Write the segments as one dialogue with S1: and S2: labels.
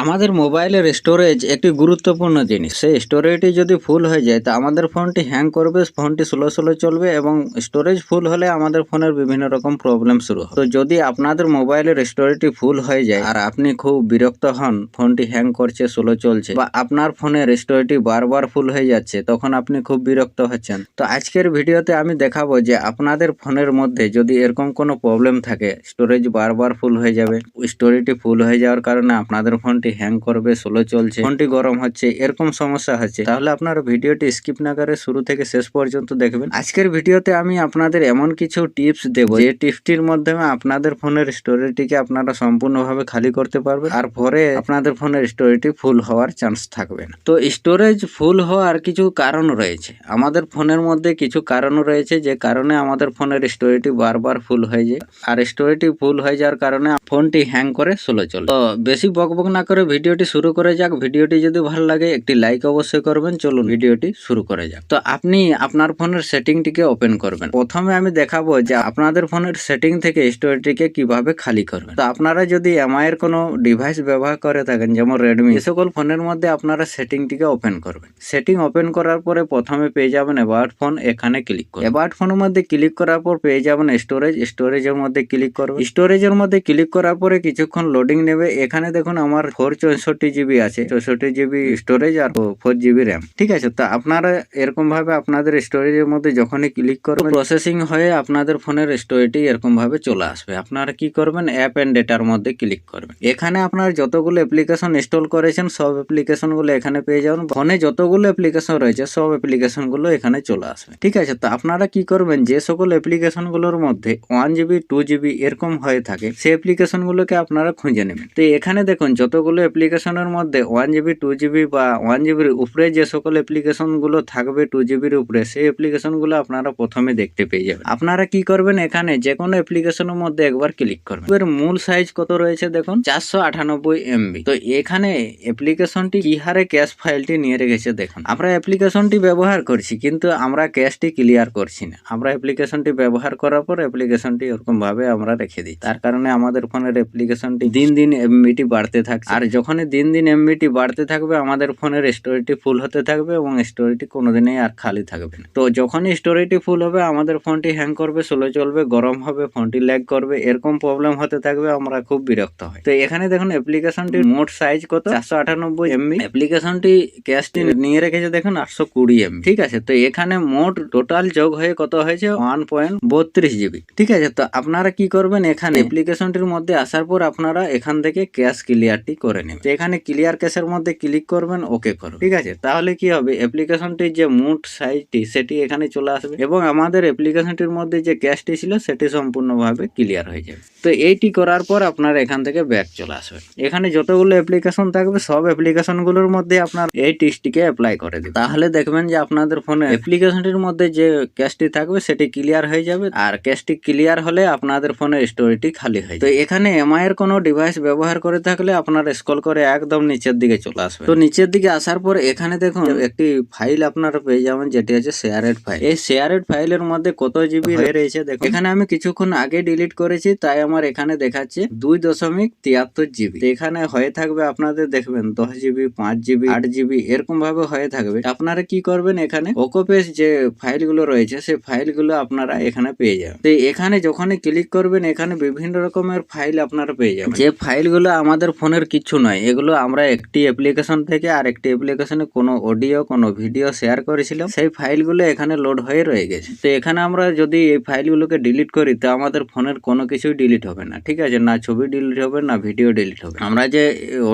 S1: আমাদের মোবাইলের স্টোরেজ একটি গুরুত্বপূর্ণ জিনিস। সেই স্টোরেজটি যদি ফুল হয়ে যায়, তা আমাদের ফোনটি হ্যাং করবে ফোনটি স্লো স্লো চলবে এবং স্টোরেজ ফুল হলে আমাদের ফোনের বিভিন্ন রকম প্রবলেম শুরু হবে। তো যদি আপনাদের মোবাইলের স্টোরেজটি ফুল হয়ে যায় আর আপনি খুব বিরক্ত হন ফোনটি হ্যাং করছে স্লো চলছে বা আপনার ফোনের স্টোরেজটি বারবার ফুল হয়ে যাচ্ছে, তখন আপনি খুব বিরক্ত হচ্ছেন। তো আজকের ভিডিওতে আমি দেখাবো যে আপনাদের ফোনের মধ্যে যদি এরকম কোনো প্রবলেম থাকে স্টোরেজ বারবার ফুল হয়ে যাবে স্টোরেজটি ফুল হয়ে যাওয়ার কারণে আপনাদের ফোনটি হ্যাং করবে স্লো চলছে, ফোনটি গরম হচ্ছে, এরকম সমস্যা হচ্ছে। তাহলে আপনারা ভিডিওটি স্কিপ না করে শুরু থেকে শেষ পর্যন্ত দেখবেন। আজকের ভিডিওতে আমি আপনাদের এমন কিছু টিপস দেব, যে টিপসটির মাধ্যমে আপনাদের ফোনের স্টোরেজটিকে আপনারা সম্পূর্ণভাবে খালি করতে পারবেন। আর পরে আপনাদের ফোনের স্টোরেজটি ফুল হওয়ার চান্স থাকবে না। তো স্টোরেজ ফুল হওয়ার কিছু কারণ রয়েছে। আমাদের ফোনের মধ্যে কিছু কারণ রয়েছে, যে কারণে আমাদের ফোনের স্টোরেজটি বারবার ফুল হয়ে যায়। আর স্টোরেজটি ফুল হয়ে যাওয়ার কারণে ফোনটি হ্যাং করে স্লো চলে। তো বেশি বকবক না করে ভিডিওটি শুরু করে যাক। ভিডিওটি যদি ভালো লাগে, একটি লাইক অবশ্যই করবেন। চলুন ভিডিওটি শুরু করে যাক। তো আপনি আপনার ফোনের সেটিংটিকে ওপেন করবেন। প্রথমে আমি দেখাবো যে আপনাদের ফোনের সেটিং থেকে স্টোরেজটিকে কীভাবে খালি করবেন। তো আপনারা যদি এমআই এর কোনো ডিভাইস ব্যবহার করে থাকেন, যেমন রেডমি সকল ফোনের মধ্যে আপনারা সেটিংটিকে ওপেন করবেন। সেটিং ওপেন করার পরে প্রথমে পেয়ে যাবেন অ্যাবাউট ফোন এখানে ক্লিক করুন অ্যাবাউট ফোনের মধ্যে ক্লিক করার পর পেয়ে যাবেন স্টোরেজ স্টোরেজের মধ্যে ক্লিক করবেন। স্টোরেজের মধ্যে ক্লিক করার পরে কিছুক্ষণ লোডিং নেবে। এখানে দেখুন আমার ফোর চৌষট্টি জিবি আছে। চৌষট্টি জিবি স্টোরেজ আর ফোর জিবি র্যাম ঠিক আছে, তো আপনারা এরকম ভাবে আপনাদের স্টোরেজের মধ্যে যখনই ক্লিক করবেন প্রসেসিং হয়ে আপনাদের ফোনের স্টোরেজটি এরকম ভাবে চলে আসবে। আপনারা কি করবেন অ্যাপ অ্যান্ড ডেটার মধ্যে ক্লিক করবেন। এখানে আপনার যতগুলো অ্যাপ্লিকেশন ইনস্টল করেছেন, সব অ্যাপ্লিকেশনগুলো এখানে পেয়ে যাবেন। ফোনে যতগুলো অ্যাপ্লিকেশন রয়েছে, সব অ্যাপ্লিকেশনগুলো এখানে চলে আসবে। ঠিক আছে, তো আপনারা কি করবেন, যে সকল অ্যাপ্লিকেশনগুলোর মধ্যে ওয়ান জিবি টু জিবি এরকম হয়ে থাকে, সেই অ্যাপ্লিকেশন গুলোকে আপনারা খুঁজে নেবেন। তো এখানে দেখুন যতগুলো অ্যাপ্লিকেশনের মধ্যে ওয়ান জিবি টু জিবি বা ওয়ান জিবির উপরে যে সকল অ্যাপ্লিকেশনগুলো থাকবে টু জিবির উপরে, সেই অ্যাপ্লিকেশনগুলো আপনারা প্রথমে দেখতে পেয়ে যাবেন। আপনারা কি করবেন এখানে? যে কোনো অ্যাপ্লিকেশনের মধ্যে একবার ক্লিক করবেন। এর মূল সাইজ কত রয়েছে দেখুন? চারশো আটানব্বই এমবি তো এখানে অ্যাপ্লিকেশনটি কি হারে ক্যাশ ফাইলটি নিয়ে রেখেছে দেখুন। আমরা অ্যাপ্লিকেশনটি ব্যবহার করছি, কিন্তু আমরা ক্যাশটি ক্লিয়ার করছি না। আমরা অ্যাপ্লিকেশনটি ব্যবহার করার পর অ্যাপ্লিকেশনটি ওরকম ভাবে আমরা রেখে দিই। তার কারণে আমাদের ফোনের অ্যাপ্লিকেশনটি দিন দিন এমবিটি বাড়তে থাকছে। আর যখনই দিন দিন এমবিটি বাড়তে থাকবে, আমাদের ফোনের স্টোরেজটি ফুল হতে থাকবে এবং স্টোরেজটি কোনোদিনই আর খালি থাকবে না। তো যখনই স্টোরেজটি ফুল হবে, আমাদের ফোনটি হ্যাং করবে স্লো চলবে, গরম হবে ফোনটি ল্যাগ করবে, এরকম প্রবলেম হতে থাকবে, আমরা খুব বিরক্ত হই তো এখানে দেখুন অ্যাপ্লিকেশনটির মোট সাইজ কত? চারশো আটানব্বই এমবি অ্যাপ্লিকেশনটি ক্যাশটি নিয়ে রেখেছে দেখুন, আটশো কুড়ি এমবি ঠিক আছে? তো এখানে মোট টোটাল যোগ হয়ে কত হয়েছে? ওয়ান পয়েন্ট বত্রিশ জিবি ঠিক আছে? তো আপনারা কি করবেন? এখানে অ্যাপ্লিকেশনটির মধ্যে আসার পর আপনারা এখান থেকে ক্যাশ ক্লিয়ারটি করে নেবেন। এখানে ক্লিয়ার ক্যাশের মধ্যে ক্লিক করবেন ওকে করবেন ঠিক আছে? তাহলে কি হবে? অ্যাপ্লিকেশনটির যে মোট সাইজটি সেটি এখানে চলে আসবে এবং আমাদের অ্যাপ্লিকেশনটির মধ্যে যে ক্যাশটি ছিল সেটি সম্পূর্ণভাবে ক্লিয়ার হয়ে যাবে। তো এইটি করার পর আপনার এখান থেকে ব্যাক চলে আসবে। এখানে যতগুলো অ্যাপ্লিকেশন থাকবে সব অ্যাপ্লিকেশনগুলোর মধ্যে আপনার এই টিস্টটিকে অ্যাপ্লাই করে দেবে। তাহলে দেখবেন যে আপনাদের ফোনে অ্যাপ্লিকেশনটির মধ্যে যে ক্যাশটি থাকবে সেটি ক্লিয়ার হয়ে যাবে আর ক্যাশটি ক্লিয়ার হলে আপনাদের ফোনের স্টোরেজটি খালি হয় তো এখানে এমআই এর কোনো ডিভাইস ব্যবহার করে থাকলে আপনার স্ক্রল করে একদম নিচের দিকে চলে আসবে। তো নিচের দিকে আসার পর এখানে দেখুন একটি ফাইল আপনারা পেয়ে যাবেন যেটি আছে শেয়ারেড ফাইল এই শেয়ারেড ফাইলের মধ্যে কত জিবি হয়ে রয়েছে দেখুন। এখানে আমি কিছুক্ষণ আগে ডিলিট করেছি তাই আমার এখানে দেখাচ্ছে দুই দশমিক তিয়াত্তর জিবি এখানে হয়ে থাকবে আপনাদের দেখবেন দশ জিবি পাঁচ জিবি আট জিবি এরকম ভাবে হয়ে থাকবে। আপনারা কি করবেন এখানে? ওকোপেস যে ফাইলগুলো রয়েছে সেই ফাইলগুলো আপনারা এখানে পেয়ে যাবেন। তো এখানে যখনই ক্লিক করবেন এখানে বিভিন্ন রকমের ফাইল আপনারা পেয়ে যাবেন। যে ফাইলগুলো আমাদের ফোনের কিছু নয়। এগুলো আমরা একটি অ্যাপ্লিকেশন থেকে আর একটি অ্যাপ্লিকেশনে কোনো অডিও কোনো ভিডিও শেয়ার করেছিলাম। সেই ফাইলগুলো এখানে লোড হয়ে রয়ে গেছে। তো এখানে আমরা যদি এই ফাইলগুলোকে ডিলিট করি, তো আমাদের ফোনের কোনো কিছুই ডিলিট হবে না। ঠিক আছে? না ছবি ডিলিট হবে, না ভিডিও ডিলিট হবে। আমরা যে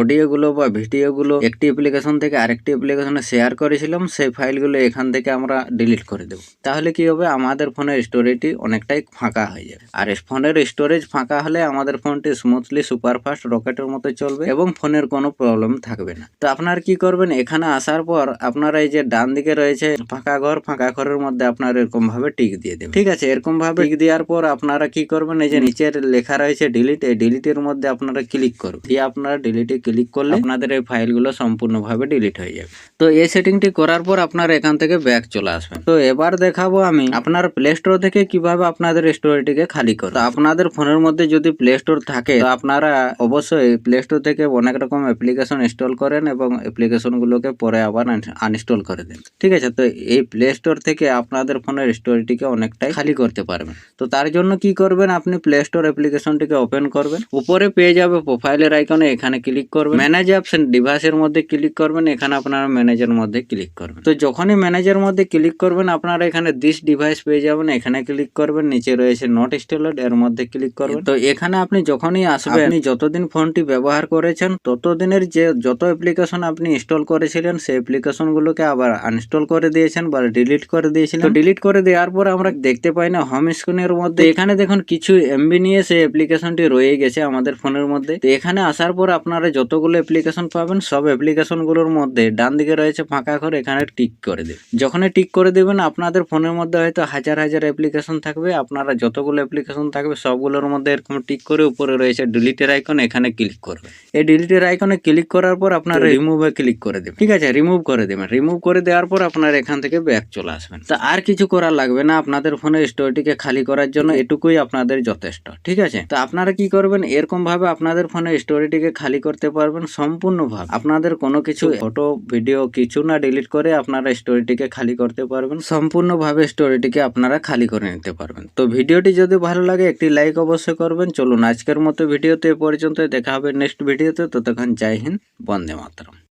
S1: অডিওগুলো বা ভিডিওগুলো একটি অ্যাপ্লিকেশন থেকে আরেকটি অ্যাপ্লিকেশনে শেয়ার করেছিলাম, সেই ফাইলগুলো এখান থেকে আমরা ডিলিট করে দেবো। তাহলে কি হবে? আমাদের ফোনের স্টোরেজটি অনেকটাই ফাঁকা হয়ে যাবে। আর ফোনের স্টোরেজ ফাঁকা হলে আমাদের ফোনটি স্মুথলি সুপারফাস্ট রকেটের মতো চলবে এবং ফোনের কোনো প্রবলেম থাকবে না। তো আপনার কি করবেন? এখানে আসার পর আপনারা এই যে ডান দিকে রয়েছে ফাঁকা ঘর, ফাঁকা ঘরের মধ্যে আপনার এরকম ভাবে টিক দিয়ে দেবেন। ঠিক আছে? এরকম ভাবে টিক দেওয়ার পর আপনারা কি করবেন? এই যে নিচের লেখা রয়েছে ডিলিট এই ডিলিটের মধ্যে আপনারা ক্লিক করুন দিয়ে আপনারা ডিলিটে ক্লিক করলে আপনাদের এই ফাইলগুলো সম্পূর্ণভাবে ডিলিট হয়ে যাবে। তো এই সেটিংটি করার পর আপনার এখান থেকে ব্যাক চলে আসবেন। তো এবার দেখাবো আমি আপনার প্লে স্টোর থেকে কীভাবে আপনাদের স্টোরেটিকে খালি করবেন আপনাদের ফোনের মধ্যে যদি প্লে স্টোর থাকে, তো আপনারা অবশ্যই প্লে স্টোর থেকে অনেক রকম অ্যাপ্লিকেশন ইনস্টল করেন এবং অ্যাপ্লিকেশনগুলোকে পরে আবার আনইনস্টল করে দেন। ঠিক আছে? তো এই প্লে স্টোর থেকে আপনাদের ফোনের স্টোরেজটিকে অনেকটাই খালি করতে পারবেন। তো তার জন্য কি করবেন আপনি? প্লে স্টোর অ্যাপ্লিকেশনটিকে ওপেন করবেন। উপরে পেয়ে যাবে প্রোফাইলের আইকনে এখানে ক্লিক করবেন। ম্যানেজ অ্যাপস ডিভাইসের মধ্যে ক্লিক করবেন। এখানে আপনারা ম্যানেজের মধ্যে ক্লিক করবেন। তো যখনই ম্যানেজের মধ্যে ক্লিক করবেন আপনারা এখানে দিস ডিভাইস পেয়ে যাবেন। এখানে ক্লিক করবেন। নিচে রয়েছে নট ইনস্টলেড এর মধ্যে ক্লিক করবেন। তো এখানে আপনি যখনই আসবেন আপনি যতদিন ফোনটি ব্যবহার করেছেন ততদিনের যে যত অ্যাপ্লিকেশন আপনি ইনস্টল করেছিলেন সেই অ্যাপ্লিকেশন গুলোকে আবার আনইনস্টল করে দিয়েছেন বা ডিলিট করে দিয়েছিলেন। তো ডিলিট করে দেওয়ার পর আমরা দেখতে পাই না হোম স্ক্রিনের মধ্যে। এখানে দেখুন কিছু এমবি নিয়ে সেই অ্যাপ্লিকেশনটি রয়ে গেছে আমাদের ফোনের মধ্যে। তো এখানে আসার পর আপনারা যতগুলো অ্যাপ্লিকেশন পাবেন সব অ্যাপ্লিকেশনগুলোর মধ্যে ডান দিকে রয়েছে ফাঁকা ঘর এখানে টিক করে দেবেন। যখনই টিক করে দেবেন আপনাদের ফোনের মধ্যে হয়তো হাজার হাজার অ্যাপ্লিকেশন থাকবে আপনারা যতগুলো অ্যাপ্লিকেশন থাকবে সবগুলোর মধ্যে এরকম টিক করে উপরে রয়েছে ডিলিটের আইকন এখানে ক্লিক করবে এই ডিলিটের আইকনে ক্লিক করার পর আপনারা রিমুভে ক্লিক করে দেবেন। ঠিক আছে রিমুভ করে দেবেন। রিমুভ করে দেওয়ার পর আপনার এখান থেকে ব্যাক চলে আসবেন। তো আর কিছু করার লাগবে না আপনাদের ফোনের স্টোরটিকে খালি করার জন্য এটুকুই আপনাদের যথেষ্ট ঠিক আছে? তো আপনারা কি করবেন এরকম ভাবে আপনাদের ফোনের স্টোরিটিকে খালি করতে পারবেন সম্পূর্ণভাবে। আপনাদের কোনো কিছু ফটো ভিডিও কিছু না ডিলিট করে আপনারা স্টোরিটিকে খালি করতে পারবেন সম্পূর্ণভাবে স্টোরিটিকে আপনারা খালি করে নিতে পারবেন। তো ভিডিওটি যদি ভালো লাগে একটি লাইক অবশ্যই করবেন। চলুন আজকের মতো ভিডিওতে এ পর্যন্ত দেখা হবে নেক্সট ভিডিওতে ততক্ষণ জয় হিন্দ বন্দে মাতরম